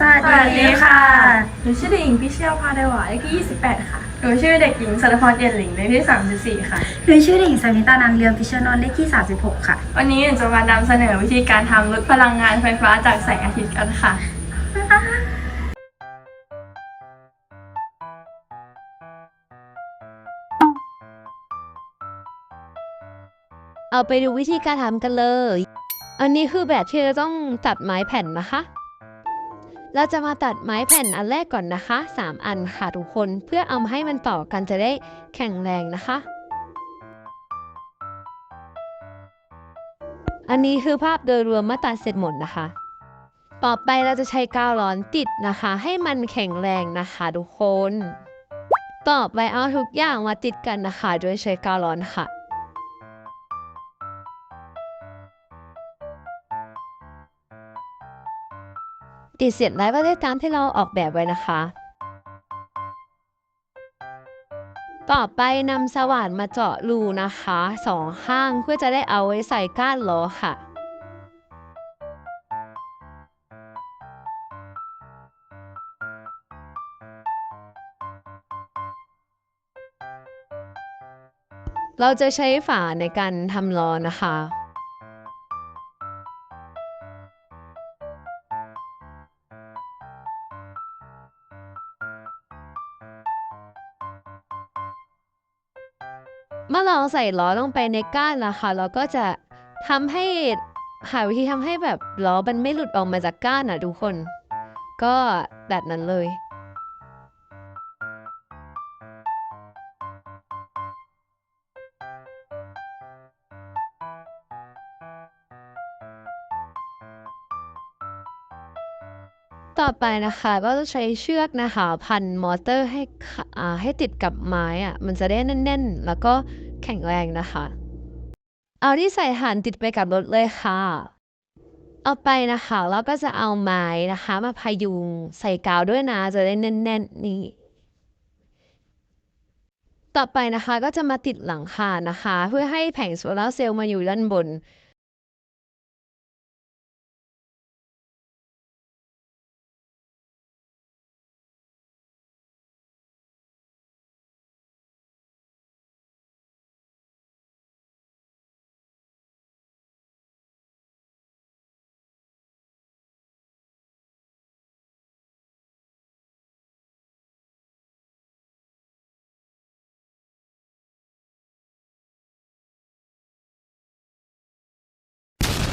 สวัสดีค่ะ หนูชื่อเด็กหญิงพิเชียวพาไดหวายเลขที่28 ค่ะ หนูชื่อเด็กหญิงสัตพรเอียนหลิงเลขที่ 34 ค่ะ หนูชื่อเด็กหญิงสมิตานันเรียมพิชนนท์เลขที่ 36 ค่ะ วันนี้หนูจะมานำเสนอวิธีการทำลดพลังงานไฟฟ้าจากแสงอาทิตย์กันค่ะ เอาไปดูวิธีการทำกันเลย อันนี้คือแบบที่เราต้องตัดไม้แผ่นนะคะ เราจะมาตัดไม้แผ่นอันแรกก่อนนะคะ 3 อันค่ะทุกคนเพื่อเอามาให้มันต่อกันจะได้แข็งแรงนะคะ อันนี้คือภาพโดยรวมเมื่อตัดเสร็จหมดนะคะ ต่อไปเราจะใช้กาวร้อนติดนะคะ ให้มันแข็งแรงนะคะทุกคน ต่อไปเอาทุกอย่างมาติดกันนะคะ โดยใช้กาวร้อนค่ะ ติดเสร็จแล้วก็ได้ตามที่เราออกแบบไว้นะคะ ต่อไปนำสว่านมาเจาะรูนะคะสองข้างเพื่อจะได้เอาไว้ใส่ก้านล้อค่ะเราจะใช้ฝาในการทำล้อนะคะ เมื่อเราใส่ล้อลงไปในก้านนะคะ เราก็จะทำให้หาวิธีทำให้แบบล้อมันไม่หลุดออกมาจากก้านอะทุกคน ก็แบบนั้นเลย ต่อไปนะคะก็จะใช้เชือกนะคะพันมอเตอร์ให้ให้ติดกับไม้อะมันจะได้แน่นๆ แล้วก็แข็งแรงนะคะ เอาที่ใส่ฐานติดไปกับรถเลยค่ะ เอาไปนะคะแล้วก็จะเอาไม้นะคะ มาพายุงใส่กาวด้วยนะจะได้แน่นๆนี่ต่อไปนะคะก็จะมาติดหลังคานะคะ เพื่อให้แผงโซลาร์เซลล์มาอยู่ด้านบน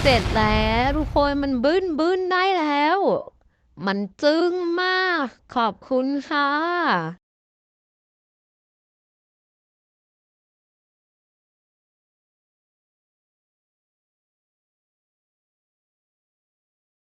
เสร็จแล้วทุกคนมันบึ้นบึ้นได้แล้ว มันจึ้งมาก ขอบคุณค่ะ